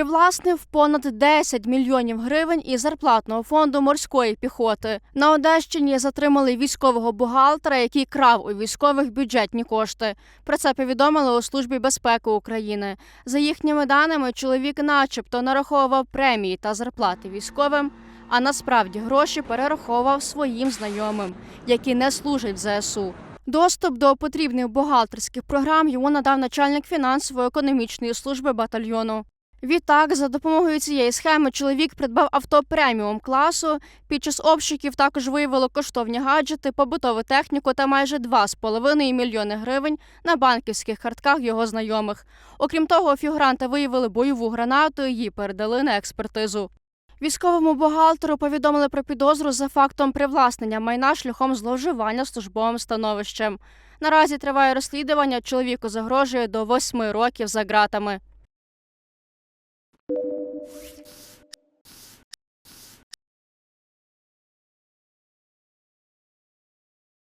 Привласнив понад 10 мільйонів гривень із зарплатного фонду морської піхоти. На Одещині затримали військового бухгалтера, який крав у військових бюджетні кошти. Про це повідомили у службі безпеки України. За їхніми даними, чоловік, начебто, нараховував премії та зарплати військовим, а насправді гроші перераховував своїм знайомим, які не служать в ЗСУ. Доступ до потрібних бухгалтерських програм йому надав начальник фінансово-економічної служби батальйону. Відтак, за допомогою цієї схеми, чоловік придбав авто преміум класу. Під час обшуків також виявило коштовні гаджети, побутову техніку та майже 2,5 мільйони гривень на банківських картках його знайомих. Окрім того, фігуранти виявили бойову гранату. Її передали на експертизу. Військовому бухгалтеру повідомили про підозру за фактом привласнення майна шляхом зловживання службовим становищем. Наразі триває розслідування. Чоловіку загрожує до восьми років за ґратами. よろしくお願いします。